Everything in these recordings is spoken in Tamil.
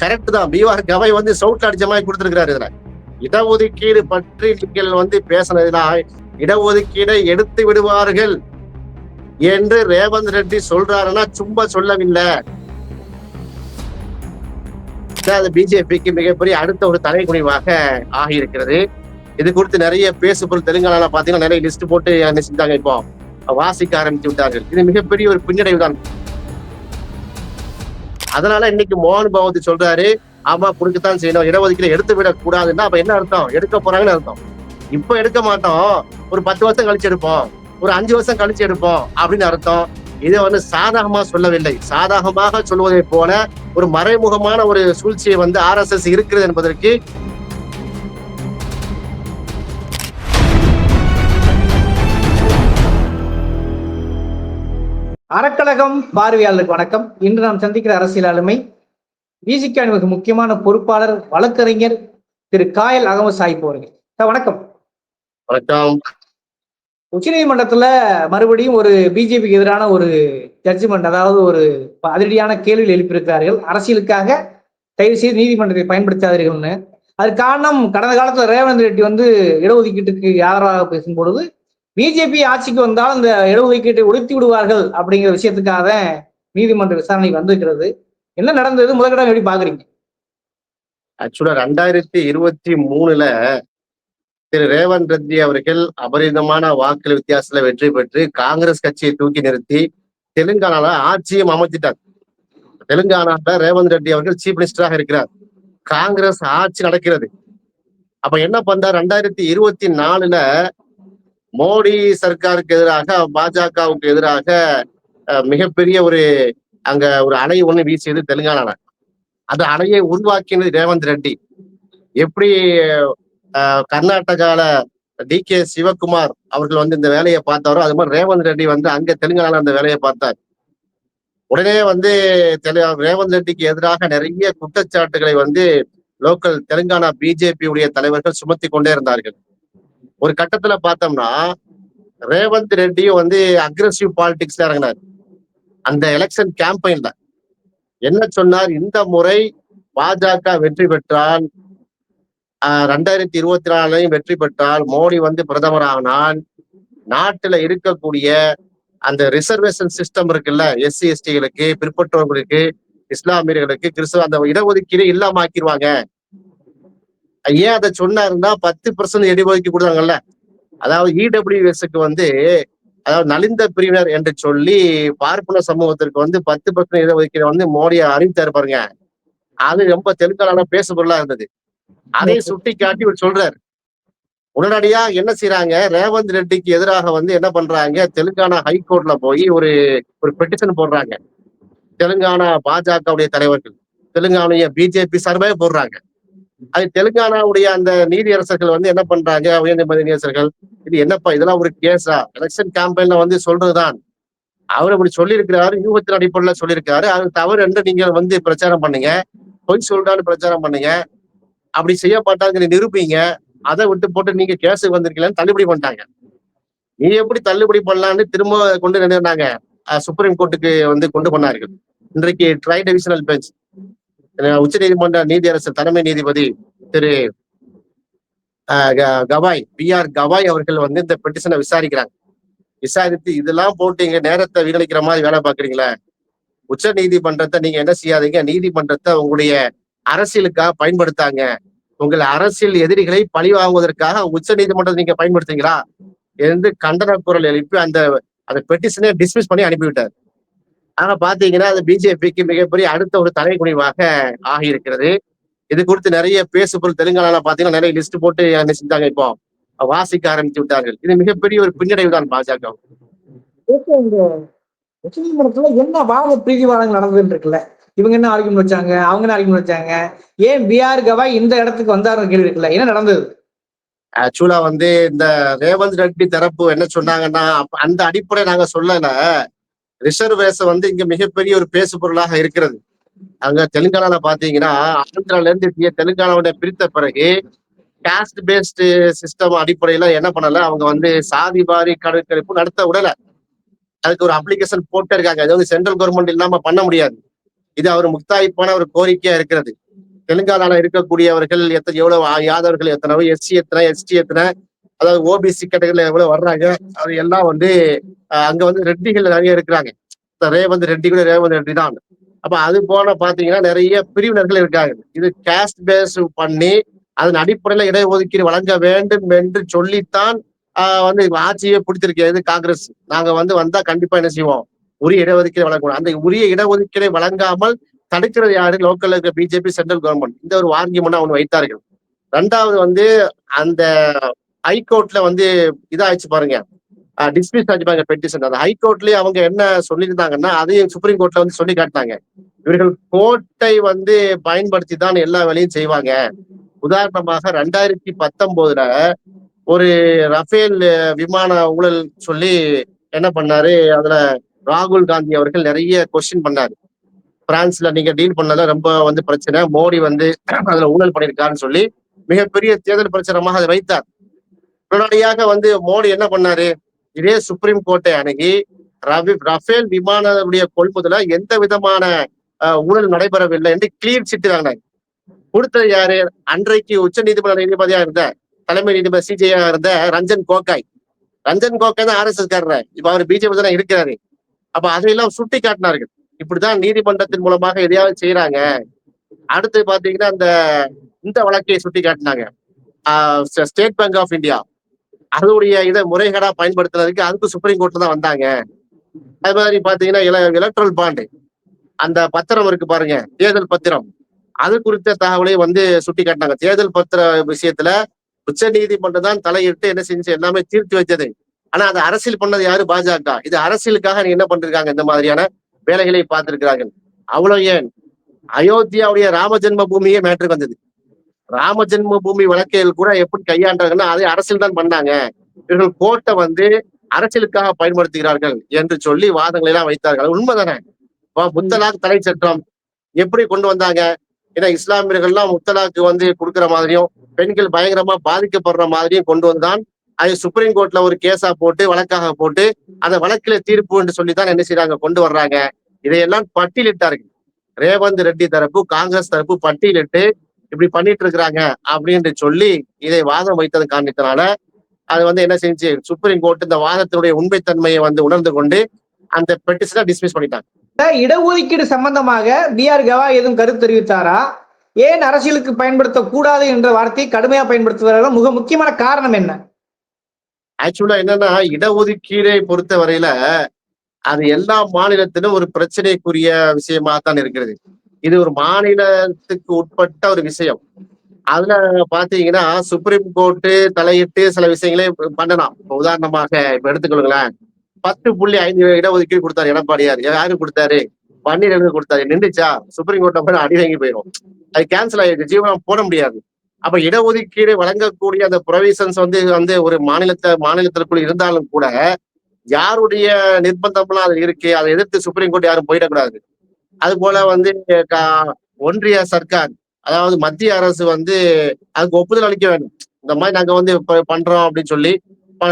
கரெக்ட் தான். பீகார் கவை வந்து சவுட்ல அடிச்ச மாதிரி கொடுத்திருக்கிறாரு இதுல. இடஒதுக்கீடு பற்றி நீங்கள் வந்து பேசினதுனா இடஒதுக்கீடை எடுத்து விடுவார்கள் என்று ரேவந்த் ரெட்டி சொல்றாருன்னா சும்மா சொல்லவில்லை. அது பிஜேபிக்கு மிகப்பெரிய அடுத்த ஒரு தலைக்குனிவாக ஆகியிருக்கிறது. இது குறித்து நிறைய பேசுபொருள் தெலுங்கானால பாத்தீங்கன்னா நிறைய லிஸ்ட் போட்டு என்ன செஞ்சாங்க இப்போ. வாசிக்க ஆரம்பித்து விட்டார்கள். இது மிகப்பெரிய ஒரு பின்னடைவு தான் அதனால இன்னைக்கு மோகன் பகவதி சொல்றாரு ஆமா கொடுக்கத்தான் செய்யணும். இடஒதுக்கீடு எடுத்து விட கூடாதுன்னா அப்ப என்ன அர்த்தம்? எடுக்க போறாங்கன்னு அர்த்தம். இப்ப எடுக்க மாட்டோம். ஒரு பத்து வருஷம் கழிச்சு எடுப்போம். ஒரு அஞ்சு வருஷம் கழிச்சு எடுப்போம் அப்படின்னு அர்த்தம். இதை வந்து சாதகமா சொல்லவில்லை. சாதகமாக சொல்வதை போல ஒரு மறைமுகமான ஒரு சூழ்ச்சியை வந்து ஆர் எஸ் எஸ் இருக்கிறது என்பதற்கு அறக்கழகம் பார்வையாளருக்கு வணக்கம். இன்று நாம் சந்திக்கிற அரசியல் ஆளுமை விசிக மிக முக்கியமான பொறுப்பாளர் வழக்கறிஞர் திரு காயல் அகமது சாஹிப் அவர்கள். சார் வணக்கம். வணக்கம். உச்சநீதிமன்றத்துல மறுபடியும் ஒரு பிஜேபிக்கு எதிரான ஒரு ஜட்ஜ்மெண்ட் அதாவது ஒரு அதிரடியான கேள்விகள் எழுப்பியிருக்கிறார்கள். அரசியலுக்காக தயவு செய்து நீதிமன்றத்தை பயன்படுத்தாதீர்கள்னு. அது காரணம் கடந்த காலத்துல ரேவந்த் ரெட்டி வந்து இடஒதுக்கீட்டுக்கு ஆதரவாக பேசும் பொழுது பிஜேபி ஆட்சிக்கு வந்தால் இந்த இடஒதுக்கீட்டை ஒழித்து விடுவார்கள் அப்படிங்கிற விஷயத்துக்காக நீதிமன்ற விசாரணைக்கு வந்திருக்கிறது. என்ன நடந்தது? முதலிடம் எப்படி பாக்குறீங்க ஆக்சுவலா ரெண்டாயிரத்தி இருபத்தி மூணுல திரு ரேவந்த் ரெட்டி அவர்கள் அபரிதமான வாக்கு வித்தியாசத்துல வெற்றி பெற்று காங்கிரஸ் கட்சியை தூக்கி நிறுத்தி தெலுங்கானால ஆட்சியும் அமைச்சிட்டார் தெலுங்கானால ரேவந்த் ரெட்டி அவர்கள் சீஃப் மினிஸ்டராக இருக்கிறார். காங்கிரஸ் ஆட்சி நடக்கிறது. அப்ப என்ன பண்றார்? ரெண்டாயிரத்தி இருபத்தி நாலுல மோடி சர்க்காருக்கு எதிராக பாஜகவுக்கு எதிராக அஹ், மிகப்பெரிய ஒரு அங்க ஒரு அணை ஒண்ணு வீசியது தெலுங்கானா அந்த அணையை உருவாக்கினது ரேவந்த் ரெட்டி. எப்படி அஹ், கர்நாடகால டி கே சிவகுமார் அவர்கள் வந்து இந்த வேலையை பார்த்தாரோ அது மாதிரி ரேவந்த் ரெட்டி வந்து அங்க தெலுங்கானால அந்த வேலையை பார்த்தார். உடனே வந்து தெலு ரேவந்த் ரெட்டிக்கு எதிராக நிறைய குற்றச்சாட்டுகளை வந்து லோக்கல் தெலுங்கானா பிஜேபி உடைய தலைவர்கள் சுமத்தி கொண்டே இருந்தார்கள். ஒரு கட்டத்துல பார்த்தோம்னா ரேவந்த் ரெட்டியும் வந்து அக்ரஸிவ் பாலிடிக்ஸ்ல இறங்கினார். அந்த எலெக்ஷன் கேம்பெயின்ல என்ன சொன்னார்? இந்த முறை பாஜக வெற்றி பெற்றால் ரெண்டாயிரத்தி இருபத்தி நாலுலையும் வெற்றி பெற்றால் மோடி வந்து பிரதமர் பிரதமரானால் நாட்டுல இருக்கக்கூடிய அந்த ரிசர்வேஷன் சிஸ்டம் இருக்குல்ல எஸ்சி எஸ்டிகளுக்கு பிற்பட்டோர்களுக்கு இஸ்லாமியர்களுக்கு கிறிஸ்துவ அந்த இடஒதுக்கீடு இல்லாம ஆக்கிடுவாங்க ஏன் அதை சொன்னாருன்னா பத்து பர்சன்ட் இடஒதுக்கீடு கொடுத்தாங்கல்ல. அதாவது இடபிள்யூஎஸ்க்கு வந்து அதாவது நலிந்த பிரிவினர் என்று சொல்லி பார்ப்பன சமூகத்திற்கு வந்து பத்து பர்சன்ட் இடஒதுக்கீடு வந்து மோடியை அறிவித்தாரு பாருங்க. அது ரொம்ப தெலுங்கானால பேசு பொருளா இருந்தது. அதை சுட்டி காட்டி இவர் சொல்றாரு. உடனடியா என்ன செய்யறாங்க ரேவந்த் ரெட்டிக்கு எதிராக வந்து என்ன பண்றாங்க? தெலுங்கானா ஹைகோர்ட்ல போய் ஒரு ஒரு பெட்டிஷன் போடுறாங்க. தெலுங்கானா பாஜகவுடைய தலைவர்கள். தெலுங்கானைய பிஜேபி சார்பாக போடுறாங்க. அது தெலுங்கானாவுடைய அந்த நீதியரசர்கள் வந்து என்ன பண்றாங்க? உயர்நீதிமன்ற நீதியரசர்கள் இது என்னப்பா இதெல்லாம் ஒரு கேஸா எலெக்ஷன் கேம்பெயின்ல வந்து சொல்றதுதான். அவர் அப்படி சொல்லியிருக்கிறாரு யூகத்தின் அடிப்படையில சொல்லியிருக்காரு அது தவறு என்று நீங்க வந்து பிரச்சாரம் பண்ணுங்க. பொய் சொல்றான்னு பிரச்சாரம் பண்ணுங்க. அப்படி செய்ய மாட்டாங்க நிரூபிங்க. அதை விட்டு போட்டு நீங்க கேஸுக்கு வந்திருக்கீங்கன்னு தள்ளுபடி பண்ணிட்டாங்க. நீ எப்படி தள்ளுபடி பண்ணலான்னு திரும்ப கொண்டு நின்றுனாங்க சுப்ரீம் கோர்ட்டுக்கு வந்து கொண்டு போனார்கள். இன்றைக்கு ட்ரை டிவிஷனல் பெஞ்ச் உச்ச நீதிமன்ற நீதியரசர் தலைமை நீதிபதி திரு க- கவாய் பி ஆர் கவாய் அவர்கள் வந்து இந்த பெட்டிஷனை விசாரிக்கிறாங்க. விசாரித்து இதெல்லாம் போட்டு இங்க நேரத்தை வீணடிக்கிற மாதிரி வேலை பாக்குறீங்களா உச்ச நீதிமன்றத்தை நீங்க என்ன செய்யாதீங்க? நீதிமன்றத்தை உங்களுடைய அரசியலுக்காக பயன்படுத்தாங்க. உங்கள் அரசியல் எதிரிகளை பழி வாங்குவதற்காக உச்ச நீதிமன்றத்தை நீங்க பயன்படுத்துங்களா என்று கண்டன குரல் எழுப்பி அந்த அந்த பெட்டிஷனை டிஸ்மிஸ் பண்ணி அனுப்பிவிட்டார். ஆனா பாத்தீங்கன்னா அது பிஜேபிக்கு மிகப்பெரிய அடுத்த ஒரு தலைக்குனிவாக ஆகியிருக்கிறது. இது குறித்து நிறைய பேசுபொருள் தெலுங்கானால பாத்தீங்கன்னா நிறைய லிஸ்ட் போட்டு என்ன செஞ்சாங்க இப்போ வாசிக்க ஆரம்பித்து விட்டார்கள். இது மிகப்பெரிய ஒரு பின்னடைவு தான் பாஜக. ஓகே இந்த உச்சநீதிமன்றத்துல என்ன வாத பிரீதிவாதங்கள் நடந்துட்டு இருக்குல்ல? இவங்க என்ன ஆர்குமெண்ட் வச்சாங்க? அவங்க என்ன ஆர்குமெண்ட் வச்சாங்க? ஏன் பிஆர் கவாய் இந்த இடத்துக்கு வந்தாருன்னு கேள்வி இருக்குல்ல? என்ன நடந்தது? ஆக்சுவலா வந்து இந்த ரேவந்த் ரெட்டி தரப்பு என்ன சொன்னாங்கன்னா அந்த அடிப்படை நாங்க சொல்லல. ரிசர்வேஷன் வந்து இங்க மிகப்பெரிய ஒரு பேசு பொருளாக இருக்கிறது. அங்க தெலுங்கானால பாத்தீங்கன்னா ஆந்திரால இருந்து தெலுங்கானாவுடைய பிரித்த பிறகு காஸ்ட் பேஸ்டு சிஸ்டம் அடிப்படையில என்ன பண்ணல அவங்க வந்து சாதி வாரி கணக்கெடுப்பு நடத்த விடல. அதுக்கு ஒரு அப்ளிகேஷன் போட்டே இருக்காங்க அது வந்து சென்ட்ரல் கவர்மெண்ட் இல்லாம பண்ண முடியாது. இது அவர் முக்தாய்ப்பான ஒரு கோரிக்கையா இருக்கிறது. தெலுங்கானால இருக்கக்கூடியவர்கள் எத்தனை எவ்வளவு யாதவர்கள் எத்தனை எஸ்சி எத்தனை எஸ்டி எத்தனை அதாவது ஓபிசி கேட்டகரியில எவ்வளவு வர்றாங்க அது எல்லாம் வந்து அங்க வந்து ரெட்டிகள் நிறைய இருக்கிறாங்க. ரேவந்த் ரெட்டி கூட ரேவந்த் ரெட்டி தான். அப்ப அது போல பாத்தீங்கன்னா நிறைய பிரிவினர்கள் இருக்காங்க. இது கேஸ்ட் பேஸ் பண்ணி அதன் அடிப்படையில இடஒதுக்கீடு வழங்க வேண்டும் என்று சொல்லித்தான் வந்து ஆட்சியை பிடித்திருக்கிறது காங்கிரஸ். நாங்க வந்து வந்தா கண்டிப்பா என்ன செய்வோம்? உரிய இடஒதுக்கீடு வழங்கணும். அந்த உரிய இடஒதுக்கீடை வழங்காமல் தடுக்கிறது யாரு? லோக்கல்ல இருக்க பிஜேபி சென்ட்ரல் கவர்மெண்ட் இந்த ஒரு ஆர்கியூமெண்ட் அவங்க வைத்தார்கள். ரெண்டாவது வந்து அந்த ஹைகோர்ட்ல வந்து இதாச்சு பாருங்க. டிஸ்மிஸ் ஆச்சு பாருங்க பெட்டிஷன் அந்த ஹைகோர்ட்லயே அவங்க என்ன சொல்லியிருந்தாங்கன்னா அதையும் சுப்ரீம் கோர்ட்ல வந்து சொல்லி காட்டினாங்க. இவர்கள் கோர்ட்டை வந்து பயன்படுத்தி தான் எல்லா வேலையும் செய்வாங்க. உதாரணமாக ரெண்டாயிரத்தி பத்தொன்பதுல ஒரு ரஃபேல் விமான ஊழல் சொல்லி என்ன பண்ணாரு? அதுல ராகுல் காந்தி அவர்கள் நிறைய கொஸ்டின் பண்ணாரு. பிரான்ஸ்ல நீங்க டீல் பண்ணதான் ரொம்ப வந்து பிரச்சனை. மோடி வந்து அதுல ஊழல் பண்ணிருக்காருன்னு சொல்லி மிகப்பெரிய தேர்தல் பிரச்சாரமாக அதை வைத்தார். உடனடியாக வந்து மோடி என்ன பண்ணாரு? இதே சுப்ரீம் கோர்ட்டை அணுகி ரவி ரஃபேல் விமானத்துடைய கொள்முதல எந்த விதமான ஊழல் நடைபெறவில்லை என்று கிளீன் சிட்டு வாங்கினாங்க கொடுத்தது யாரு? அன்றைக்கு உச்ச நீதிமன்ற நீதிபதியா இருந்த தலைமை நீதிபதி சிஜேயா இருந்த ரஞ்சன் கோகாய். ரஞ்சன் கோகாய் தான் ஆர்எஸ்எஸ் காரர். இப்ப அவர் பிஜேபி தான் இருக்கிறாரு. அப்ப அதையெல்லாம் சுட்டி காட்டினார்கள் இப்படிதான் நீதிமன்றத்தின் மூலமாக எதையாவது செய்யறாங்க அடுத்து பாத்தீங்கன்னா அந்த இந்த வழக்கை சுட்டி காட்டினாங்க ஸ்டேட் பேங்க் ஆஃப் இந்தியா. அதனுடைய இதை முறைகேடா பயன்படுத்துறதுக்கு அதுக்கு சுப்ரீம் கோர்ட்ல தான் வந்தாங்க. அது மாதிரி பாத்தீங்கன்னா எலக்ட்ரல் பாண்டு அந்த பத்திரம் இருக்கு பாருங்க தேர்தல் பத்திரம். அது குறித்த தகவலை வந்து சுட்டி காட்டினாங்க. தேர்தல் பத்திர விஷயத்துல உச்ச நீதிமன்றம் தான் தலையிட்டு என்ன செஞ்சு எல்லாமே தீர்த்து வைத்தது. ஆனா அது அரசியல் பண்ணது யாரு? பாஜக. இது அரசியலுக்காக என்ன பண்றாங்க இந்த மாதிரியான வேலைகளை பார்த்திருக்கிறார்கள். அவ்வளவு ஏன்? அயோத்தியாவுடைய ராம ஜென்ம பூமியே மேட்ருக்கு வந்தது. ராம ஜென்ம பூமி கூட எப்படி கையாண்டாங்கன்னா அதை அரசியல் தான் பண்ணாங்க. இவர்கள் கோர்ட்டை வந்து அரசியலுக்காக பயன்படுத்துகிறார்கள் என்று சொல்லி வாதங்களை எல்லாம் வைத்தார்கள். உண்மைதானே? முத்தலாக் தடை சட்டம் எப்படி கொண்டு வந்தாங்க? ஏன்னா இஸ்லாமியர்கள்லாம் முத்தலாக்கு வந்து கொடுக்குற மாதிரியும் பெண்கள் பயங்கரமா பாதிக்கப்படுற மாதிரியும் கொண்டு வந்தான். அதை சுப்ரீம் கோர்ட்ல ஒரு கேஸா போட்டு வழக்காக போட்டு அந்த வழக்கில தீர்ப்பு என்று சொல்லித்தான் என்ன செய்யறாங்க கொண்டு வர்றாங்க. இதையெல்லாம் பட்டியலிட்டார்கள். ரேவந்த் ரெட்டி தரப்பு காங்கிரஸ் தரப்பு பட்டியலிட்டு இப்படி பண்ணிட்டு இருக்கிறாங்க அப்படின்னு சொல்லி இதை வாதம் வைத்தது காரணத்தினால அது வந்து என்ன செஞ்சு சுப்ரீம் கோர்ட் இந்த வாதத்தினுடைய உண்மைத்தன்மையை வந்து உணர்ந்து கொண்டு அந்த பெட்டிஷனை டிஸ்மிஸ் பண்ணிட்டாங்க. இடஒதுக்கீடு சம்பந்தமாக பி ஆர் கவா எதுவும் கருத்து தெரிவித்தாரா? ஏன் அரசியலுக்கு பயன்படுத்தக்கூடாது என்ற வார்த்தையை கடுமையா பயன்படுத்துவதால் மிக முக்கியமான காரணம் என்ன? ஆக்சுவலா என்னன்னா இடஒதுக்கீடை பொறுத்த வரையில அது எல்லா மாநிலத்திலும் ஒரு பிரச்சனைக்குரிய விஷயமா தான் இருக்கிறது. இது ஒரு மாநிலத்துக்கு உட்பட்ட ஒரு விஷயம். அதுல பாத்தீங்கன்னா சுப்ரீம் கோர்ட்டு தலையிட்டு சில விஷயங்களே பண்ணலாம். இப்போ உதாரணமாக இப்ப எடுத்துக்கொள்ளுங்களேன். பத்து புள்ளி ஐந்து இடஒதுக்கீடு கொடுத்தாரு எடப்பாடியார். யாரு கொடுத்தாரு? பன்னீர் கொடுத்தாரு. நின்றுச்சா சுப்ரீம் கோர்ட்ல போய் அடி வாங்கி போயிடும் அது கேன்சல் ஆயிடுச்சு. ஜீவனம் போட முடியாது. அப்ப இடஒதுக்கீடு வழங்கக்கூடிய அந்த ப்ரொவிஷன்ஸ் வந்து வந்து ஒரு மாநிலத்தை மாநிலத்திற்குள் இருந்தாலும் கூட யாருடைய நிர்பந்தம்லாம் அது இருக்கு? அதை எதிர்த்து சுப்ரீம் கோர்ட் யாரும் போயிடக்கூடாது. அது போல வந்து ஒன்றிய சர்க்கார் அதாவது மத்திய அரசு வந்து அதுக்கு ஒப்புதல் அளிக்க வேண்டும் இந்த மாதிரி நாங்க வந்து பண்றோம் அப்படின்னு சொல்லி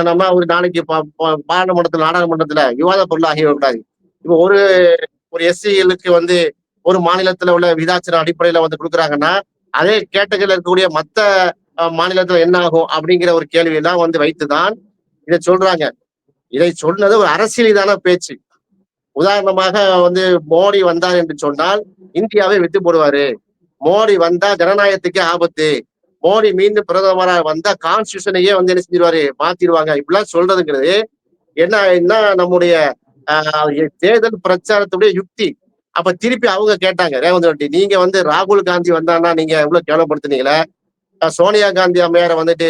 நம்ம ஒரு நாளைக்கு பா- பாராளுமன்றத்துல நாடாளுமன்றத்துல விவாத பொருள் ஆகிவிடக்கூடாது இப்போ ஒரு ஒரு எஸ்சிகளுக்கு வந்து ஒரு மாநிலத்துல உள்ள விதாச்சர அடிப்படையில வந்து கொடுக்குறாங்கன்னா அதே கேட்டகரியில் இருக்கக்கூடிய மத்த மாநிலத்துல என்ன ஆகும் அப்படிங்கிற ஒரு கேள்வியெல்லாம் வந்து வைத்துதான் இதை சொல்றாங்க. இதை சொன்னது ஒரு அரசியலிதான பேச்சு. உதாரணமாக வந்து மோடி வந்தார் என்று சொன்னால் இந்தியாவை விட்டு போடுவாரு. மோடி வந்தா ஜனநாயகத்துக்கே ஆபத்து. மோடி மீண்டும் பிரதமரா வந்தா கான்ஸ்டியூஷனையே வந்து என்ன செஞ்சிருவாரு? மாத்திடுவாங்க. இப்படிலாம் சொல்றதுங்கிறது என்ன என்ன நம்முடைய தேர்தல் பிரச்சாரத்துடைய யுக்தி. அப்ப திருப்பி அவங்க கேட்டாங்க ரேவந்த் ரெட்டி நீங்க வந்து ராகுல் காந்தி வந்தான்னா நீங்க எவ்வளவு கேவலப்படுத்தினீங்களே சோனியா காந்தி அம்மையார வந்துட்டு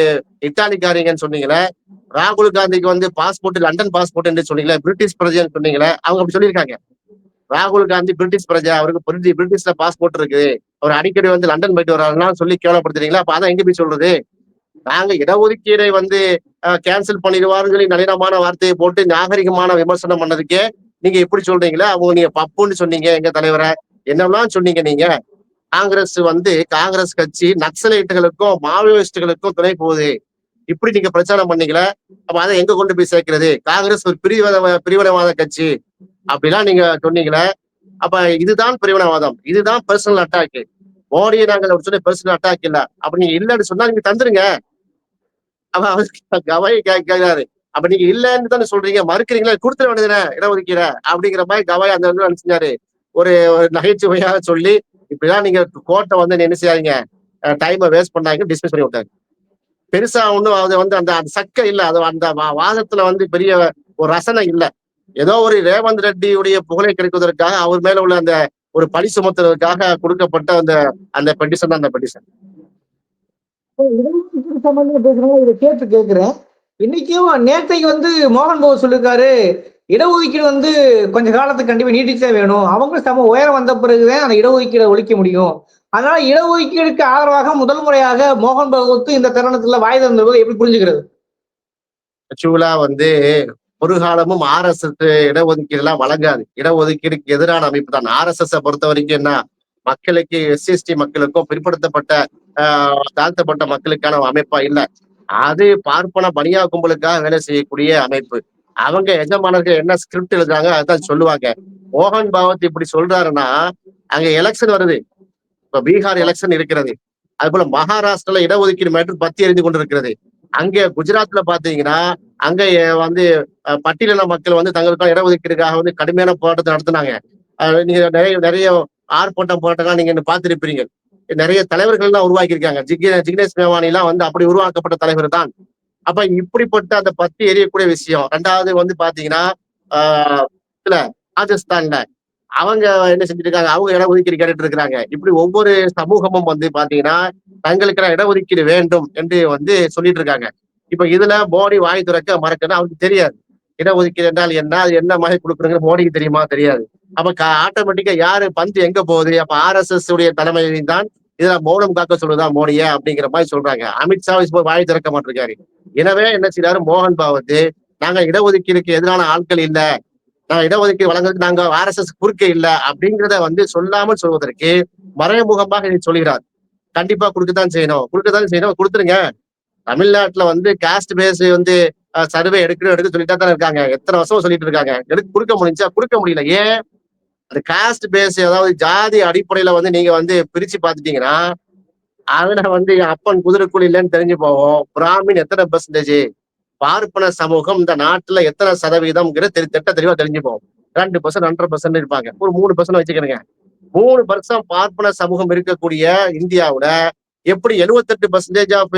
இத்தாலிக்காரங்கன்னு சொன்னீங்களே ராகுல் காந்திக்கு வந்து பாஸ்போர்ட் லண்டன் பாஸ்போர்ட் சொன்னீங்களே பிரிட்டிஷ் பிரஜைன்னு சொன்னீங்களே அவங்க அப்படி சொல்லியிருக்காங்க. ராகுல் காந்தி பிரிட்டிஷ் பிரஜா அவருக்கு பிரிட்டி பிரிட்டிஷ்ல பாஸ்போர்ட் இருக்குது. அவர் அடிக்கடி வந்து லண்டன் போயிட்டு வர்றாருன்னா சொல்லி கேவலப்படுத்துறீங்களா அப்ப அதான் எங்க போய் சொல்றது? நாங்க இடஒதுக்கீடை வந்து கேன்சல் பண்ணிடுவாருன்னு சொல்லி நளினமான வார்த்தையை போட்டு நாகரிகமான விமர்சனம் பண்ணதுக்கே நீங்க எப்படி சொல்றீங்களா அவங்க நீங்க பப்புன்னு சொன்னீங்க எங்க தலைவரை. என்னெல்லாம் சொன்னீங்க நீங்க? காங்கிரஸ் வந்து காங்கிரஸ் கட்சி நக்சலைட்டுகளுக்கும் மாவோயிஸ்டுகளுக்கும் துணை போகுது. இப்படி நீங்க பிரச்சாரம் பண்ணீங்களே அப்ப அதை எங்க கொண்டு போய் சேர்க்கிறது? காங்கிரஸ் ஒரு பிரிவின பிரிவினவாத கட்சி. அப்படிலாம் நீங்க சொன்னீங்களே அப்ப இதுதான் பிரிவினவாதம். இதுதான் பர்சனல் அட்டாக் மோடியை நாங்கள் ஒரு சொல்லி பர்சனல் அட்டாக் இல்ல. அப்ப நீங்க இல்லன்னு சொன்னா நீங்க தந்துருங்க. அவ அவர் கேட்கிறாரு. அப்ப நீங்க இல்லன்னு தானே சொல்றீங்க. மறுக்கிறீங்களா? கொடுத்துட வேண்டியதுனே இடஒதுக்கீட அப்படிங்கிற மாதிரி கவாய் அந்த நினைச்சாரு ஒரு ஒரு நகைச்சுவையாக சொல்லி இப்படிதான் நீங்க கோர்ட்டை வந்து என்ன செய்யாதீங்க? டைமை வேஸ்ட் பண்ணாங்க டிஸ்மிஸ் பண்ணி விட்டாரு பெருசா ஒண்ணும் அது வந்து அந்த அந்த சக்கை இல்ல. அது அந்த வாதத்துல வந்து பெரிய ஒரு ரசனை இல்ல. ஏதோ ஒரு ரேவந்த் ரெட்டியுடைய புகழை கிடைப்பதற்காக அவர் மேல உள்ள அந்த ஒரு பழி சுமத்துறதுக்காக கொடுக்கப்பட்ட அந்த அந்த பெட்டிஷன் தான் அந்த பெட்டிஷன் சம்பந்தமா இதை கேட்டு கேட்கிறேன். இன்னைக்கும் நேற்றைக்கு வந்து மோகன் பாபு சொல்லிருக்காரு இடஒதுக்கீடு வந்து கொஞ்ச காலத்துக்கு கண்டிப்பா நீட்டிச்சே வேணும். அவங்களும் சம உயரம் வந்த பிறகுதான் அந்த இடஒதுக்கீடை ஒழிக்க முடியும். அதனால இடஒதுக்கீடுக்கு ஆதரவாக முதல் முறையாக மோகன் பகவத் இந்த தருணத்துல வாய் தந்திருப்பது எப்படி புரிஞ்சுக்கிறது? ஆக்சுவலா வந்து ஒரு காலமும் ஆர் எஸ் எஸ் இடஒதுக்கீடு எல்லாம் வழங்காது. இடஒதுக்கீடுக்கு எதிரான அமைப்பு தான். ஆர் எஸ் எஸ் பொறுத்த வரைக்கும் என்ன? மக்களுக்கு எஸ்சிஎஸ்டி மக்களுக்கும் பிற்படுத்தப்பட்ட ஆஹ், தாழ்த்தப்பட்ட மக்களுக்கான அமைப்பா இல்லை. அது பார்ப்பன பனியா கும்பலுக்காக வேலை செய்யக்கூடிய அமைப்பு. அவங்க எஜமானர்கள் என்ன ஸ்கிரிப்ட் எழுதுறாங்க அதான் சொல்லுவாங்க. மோகன் பாவத் இப்படி சொல்றாருன்னா அங்க எலெக்ஷன் வருது. இப்ப பீகார் எலெக்ஷன் இருக்கிறது. அது போல மகாராஷ்டிரால இடஒதுக்கீடு மேட்டர் பத்தி எரிந்து கொண்டிருக்கிறது. அங்க குஜராத்ல பாத்தீங்கன்னா அங்க வந்து பட்டியலின மக்கள் வந்து தங்களுக்கான இடஒதுக்கீடுக்காக வந்து கடுமையான போராட்டத்தை நடத்தினாங்க. நீங்க நிறைய நிறைய ஆர்ப்பாட்டம் போராட்டம்லாம் நீங்க பார்த்திருப்பீங்க நிறைய தலைவர்கள் எல்லாம் உருவாக்கியிருக்காங்க ஜிக்னேஷ் மேவானி எல்லாம் வந்து அப்படி உருவாக்கப்பட்ட தலைவர் தான் அப்ப இப்படிப்பட்ட அந்த பத்து எரியக்கூடிய விஷயம். ரெண்டாவது வந்து பாத்தீங்கன்னா ஆஹ் இதுல ராஜஸ்தான்ல அவங்க என்ன செஞ்சிருக்காங்க? அவங்க இடஒதுக்கீடு கேட்டுட்டு இருக்கிறாங்க இப்படி ஒவ்வொரு சமூகமும் வந்து பாத்தீங்கன்னா தங்களுக்கு இடஒதுக்கீடு வேண்டும் என்று வந்து சொல்லிட்டு இருக்காங்க இப்ப இதுல மோடி வாய் துறக்க மறக்கணும் அவருக்கு தெரியாது. இடஒதுக்கீடு என்றால் என்ன? அது என்ன மாதிரி கொடுக்குறங்க மோடிக்கு தெரியுமா? தெரியாது. அப்ப ஆட்டோமேட்டிக்கா யாரு பந்து எங்க போகுது? அப்ப ஆர் எஸ் எஸ் உடைய தலைமை தான் இதுல மௌனம் காக்க சொல்லுதான் மோடிய அப்படிங்கிற மாதிரி சொல்றாங்க. அமித்ஷா வாய் திறக்க மாட்டிருக்காரு. எனவே என்ன செய்யறாரு மோகன் பாவத்து நாங்க இடஒதுக்கீடுக்கு எதிரான ஆட்கள் இல்ல. நாங்க இடஒதுக்கீடு வழங்குறதுக்கு நாங்க ஆர் எஸ் எஸ் குறுக்க இல்ல அப்படிங்கிறத வந்து சொல்லாமல் சொல்வதற்கு மறைமுகமாக இதை சொல்கிறார். கண்டிப்பா கொடுக்கத்தான் செய்யணும். கொடுக்கத்தான் செய்யணும். கொடுத்துருங்க. தமிழ்நாட்டுல வந்து காஸ்ட் பேஸ் வந்து சர்வே எடுக்கணும் எடுக்க சொல்லிட்டா தான் இருக்காங்க. எத்தனை வருஷம் சொல்லிட்டு இருக்காங்க. எடுக்க கொடுக்க முடிஞ்சா கொடுக்க முடியல. ஏன்? அந்த காஸ்ட் பேஸ் அதாவது ஜாதி அடிப்படையில வந்து நீங்க வந்து பிரிச்சு பார்த்துட்டீங்கன்னா அதுல வந்து அப்பன் குதிரைக்குள் இல்லைன்னு தெரிஞ்சு போவோம். பிராமின் எத்தனை பெர்சன்டேஜ் பார்ப்பன சமூகம் இந்த நாட்டுல எத்தனை சதவீதம்ங்கிற தெரி திட்ட தெளிவா தெரிஞ்சு போவோம். ரெண்டு பர்சன்ட் ரெண்டரை பர்சன்ட் இருப்பாங்க. ஒரு மூணு பர்சன்ட் வச்சுக்கிறேங்க மூணு பர்சன்ட் பார்ப்பன சமூகம் இருக்கக்கூடிய இந்தியாவுல எப்படி எழுவத்தெட்டு பர்சன்டேஜ் ஆஃப்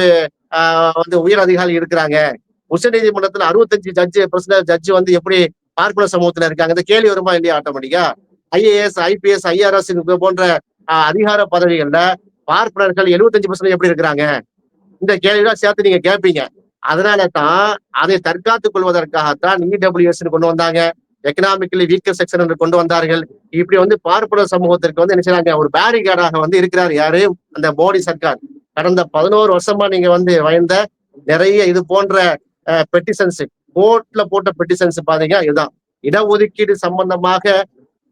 வந்து உயர் அதிகாரி இருக்கிறாங்க? உச்ச நீதிமன்றத்துல அறுபத்தஞ்சு ஜட்ஜு பர்சன்டேஜ் ஜட்ஜு வந்து எப்படி பார்ப்பன சமூகத்துல இருக்காங்க? இந்த கேள்வி வருமா இல்லையா ஆட்டோமேட்டிக்கா ஐஏஎஸ் ஐபிஎஸ் ஐஆர்எஸ் போன்ற அதிகார பதவிகள்ல பார்ப்பனர்கள் எழுபத்தஞ்சு பர்சன்ட் எப்படி இருக்கிறாங்க? இந்த கேள்விதான் சேர்த்து நீங்க கேட்பீங்க அதனால தான் அதை தற்காத்துக் கொள்வதற்காகத்தான் இடபிள்யூஎஸ் கொண்டு வந்தாங்க. எக்கனாமிக்கலி வீக்கர் செக்ஷன் என்று கொண்டு வந்தார்கள். இப்படி வந்து பார்ப்பன சமூகத்திற்கு வந்து என்ன செய்றாங்க? ஒரு பேரிகேடாக வந்து இருக்கிறார் யாரு? அந்த மோடி சர்க்கார். கடந்த பதினோரு வருஷமா நீங்க வந்து வயந்த நிறைய இது போன்ற பெட்டிஷன்ஸ் கோர்ட்ல போட்ட பெட்டிஷன்ஸ் பாத்தீங்கன்னா இதுதான். இடஒதுக்கீடு சம்பந்தமாக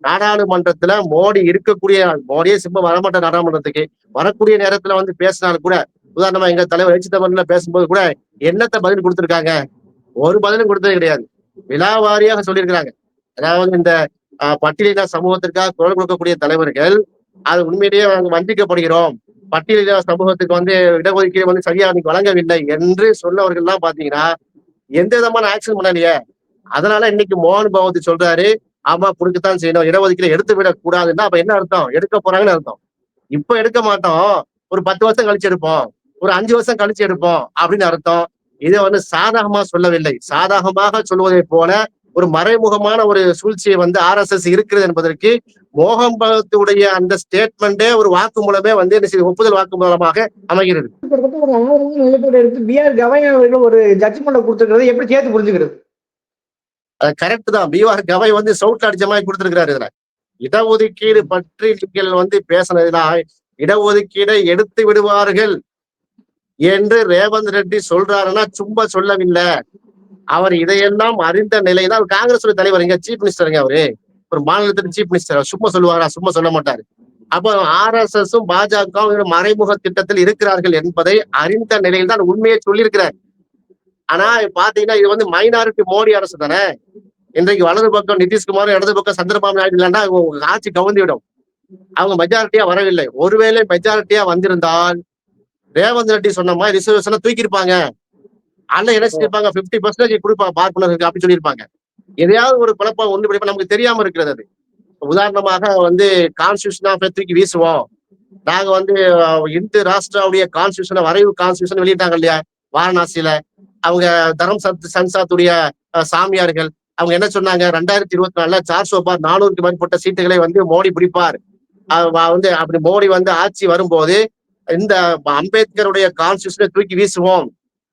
நாடாளுமன்றத்துல மோடி இருக்கக்கூடிய மோடியே சிம்ப வரமாட்டார் நாடாளுமன்றத்துக்கு. வரக்கூடிய நேரத்துல வந்து பேசினாலும் கூட உதாரணமா எங்க தலைவர் எழுச்சி தமிழ்ல பேசும்போது கூட என்னத்தை பதில் கொடுத்திருக்காங்க? ஒரு பதிலும் கொடுத்தது கிடையாது. விழாவாரியாக சொல்லியிருக்கிறாங்க. அதாவது இந்த பட்டியலின சமூகத்திற்காக குரல் கொடுக்கக்கூடிய தலைவர்கள் அது உண்மையிலேயே நாங்க வஞ்சிக்கப்படுகிறோம். பட்டியலின சமூகத்துக்கு வந்து இடஒதுக்கீடு வந்து சரியா நீங்க வழங்கவில்லை என்று சொன்னவர்கள் எல்லாம் பாத்தீங்கன்னா எந்த விதமான ஆக்சன் பண்ணலையே அதனால இன்னைக்கு மோகன் பகவதி சொல்றாரு ஆமா கொடுக்கத்தான் செய்யணும். இடஒதுக்கீடு எடுத்து விட கூடாதுன்னா அப்ப என்ன அர்த்தம்? எடுக்க போறாங்கன்னு அர்த்தம். இப்ப எடுக்க மாட்டோம். ஒரு பத்து வருஷம் கழிச்சு எடுப்போம். ஒரு அஞ்சு வருஷம் கழிச்சு எடுப்போம் அப்படின்னு அர்த்தம். இதை வந்து சாதகமா சொல்லவில்லை. சாதகமாக சொல்வதை போல ஒரு மறைமுகமான ஒரு சூழ்ச்சியை வந்து ஆர் எஸ் எஸ் இருக்கிறது என்பதற்கு மோகம்பகத்துடைய அந்த ஸ்டேட்மெண்டே ஒரு வாக்கு மூலமே வந்து என்ன ஒப்புதல் வாக்கு மூலமாக அமைகிறது. ஒரு எடுத்து பி ஆர் ஒரு ஜட்ஜ்மெண்ட் கொடுத்துருக்கிறது. எப்படி சேர்த்து புரிஞ்சுக்கிறது? கரெக்ட் தான். பீவார் கவை வந்து சவுட்ல அடிச்ச மாதிரி கொடுத்துருக்கிறாரு இதுல. இடஒதுக்கீடு பற்றி நீங்கள் வந்து பேசினதுனா இடஒதுக்கீடை எடுத்து விடுவார்கள் என்று ரேவந்த் ரெட்டி சொல்றாருன்னா சும்மா சொல்லவில்லை. அவர் இதையெல்லாம் அறிந்த நிலைதான் காங்கிரஸ் தலைவர் இங்க சீஃப் மினிஸ்டருங்க அவரு? ஒரு மாநிலத்தின் சீஃப் மினிஸ்டர் சும்மா சொல்லுவாரா? சும்மா சொல்ல மாட்டாரு. அப்போ ஆர் எஸ் எஸும் பாஜகவும் மறைமுக திட்டத்தில் இருக்கிறார்கள் என்பதை அறிந்த நிலையில் தான் உண்மையை சொல்லியிருக்கிறார். ஆனா பாத்தீங்கன்னா இது வந்து மைனாரிட்டி மோடி அரசு தானே? இன்றைக்கு வலது பக்கம் நிதிஷ்குமார் இடது பக்கம் சந்திரபாபு நாயுடு இல்லைன்னா அவங்க ஆட்சி கவுந்து விடும் அவங்க மெஜாரிட்டியா வரவில்லை. ஒருவேளை மெஜாரிட்டியா வந்திருந்தால் ரேவந்த் ரெட்டி சொன்ன மாதிரி ரிசர்வேஷனை தூக்கியிருப்பாங்க. அல்ல என்ன செஞ்சிருப்பாங்க பிப்டி பர்சன்டேஜ் கொடுப்பாங்க பார்ப்பனருக்கு அப்படின்னு சொல்லியிருப்பாங்க. எதையாவது ஒரு குழப்பம் ஒன்று பிடிப்பா நமக்கு தெரியாம இருக்கிறது அது. உதாரணமாக வந்து கான்ஸ்டியூஷனா தூக்கி வீசுவோம். நாங்க வந்து இந்து ராஷ்டிராவுடைய கான்ஸ்டியூஷனை வரைவு கான்ஸ்டியூஷன் வெளியிட்டாங்க இல்லையா? வாரணாசியில. அவங்க தரம் சத் சன்சாத்துடைய சாமியார்கள் அவங்க என்ன சொன்னாங்க? ரெண்டாயிரத்தி இருபத்தி நாலுல சார் சோபார் நானூறுக்கு மேற்பட்ட சீட்டுகளை வந்து மோடி பிடிப்பார். வந்து அப்படி மோடி வந்து ஆட்சி வரும்போது இந்த அம்பேத்கருடைய கான்ஸ்டியூஷனை தூக்கி வீசுவோம்.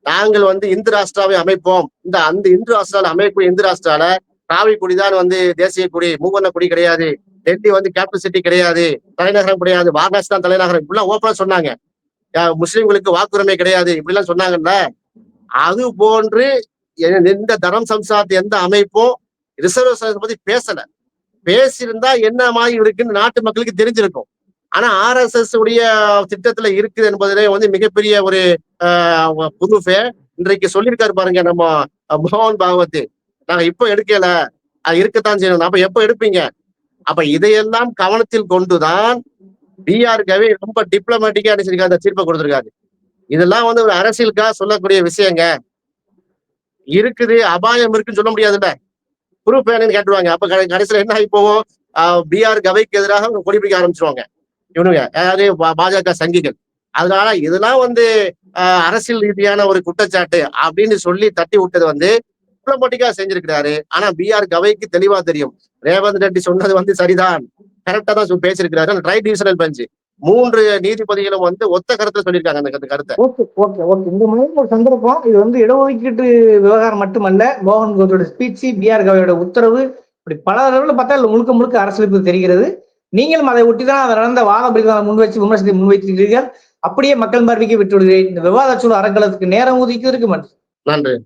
நாங்கள் வந்து இந்து ராஷ்டிராவை அமைப்போம். இந்த அந்த இந்து ராஷ்டிரால அமைப்பு இந்து ராஷ்டிரால காவி குடிதான் வந்து தேசிய குடி மூவண்ண குடி கிடையாது. டெல்லி வந்து கேபிட்டல் சிட்டி கிடையாது. தலைநகரம் கிடையாது. வாரணாசி தான் தலைநகரம். இப்படிலாம் ஓப்பனா சொன்னாங்க. முஸ்லீம்களுக்கு முஸ்லிம்களுக்கு வாக்குரிமை கிடையாது. இப்படிலாம் சொன்னாங்கல்ல? அது போன்று எந்த தரம் சம்சாரத்தை எந்த அமைப்பும் ரிசர்வ் பத்தி பேசல. பேசியிருந்தா என்ன மாதிரி இருக்குன்னு நாட்டு மக்களுக்கு தெரிஞ்சிருக்கும். ஆனா ஆர்எஸ்எஸ் உடைய திட்டத்துல இருக்குது என்பதிலே வந்து மிகப்பெரிய ஒரு ஆஹ், புதுஃபே இன்றைக்கு சொல்லியிருக்காரு பாருங்க நம்ம மோகன் பாகவத் நாங்க இப்ப எடுக்கல. அது இருக்கத்தான் செய்யணும். அப்ப எப்ப எடுப்பீங்க? அப்ப இதையெல்லாம் கவனத்தில் கொண்டுதான் பிஆர் ரொம்ப டிப்ளமேட்டிக்கா அடிச்சிருக்காரு அந்த தீர்ப்பை கொடுத்திருக்காரு. இதெல்லாம் வந்து ஒரு அரசியலுக்காக சொல்லக்கூடிய விஷயங்க. இருக்குது அபாயம் இருக்குன்னு சொல்ல முடியாதுல்ல. ப்ரூஃப் வேணும்னு கேட்டுருவாங்க. அப்ப கடைசியில என்ன ஆகி போவோம் பிஆர் கவைக்கு எதிராக கொடி பிடிக்க ஆரம்பிச்சிருவாங்க. இவனுங்க அதாவது பா- பாஜக சங்கிகள். அதனால இதெல்லாம் வந்து ஆஹ், அரசியல் ரீதியான ஒரு குற்றச்சாட்டு அப்படின்னு சொல்லி தட்டி விட்டது வந்து டிப்ளமேட்டிக்கா செஞ்சிருக்கிறாரு. ஆனா பிஆர் கவைக்கு தெளிவா தெரியும். ரேவந்த் ரெட்டி சொன்னது வந்து சரிதான். கரெக்டா தான் பேசியிருக்கிறாரு. ட்ரை டிவிஷனல் பெஞ்சு மூன்று நீதிபதிகளும் வந்து ஒத்த கருத்துல சொல்லியிருக்காங்க அந்த கருத்தை. Okay okay okay. இந்த மாதிரி ஒரு சந்தர்ப்பம் இது வந்து இடஒதுக்கீட்டு விவகாரம் மட்டுமல்ல மோகன் கோத்தோட ஸ்பீச் பிஆர் கவையோட உத்தரவு இப்படி பல அளவில் பார்த்தா முழுக்க முழுக்க அரசியல் தெரிகிறது. நீங்களும் அதை ஒட்டி தான் அதை நடந்த வாத பிரதிவாதம் முன் வச்சு விமர்சனத்தை முன்வைத்திருக்கிறீர்கள் அப்படியே மக்கள் பார்வைக்கு விட்டு விடுகிறேன் இந்த விவாத சூழல் அறக்கலத்துக்கு நேரம் மன்னிச்சு நன்றி.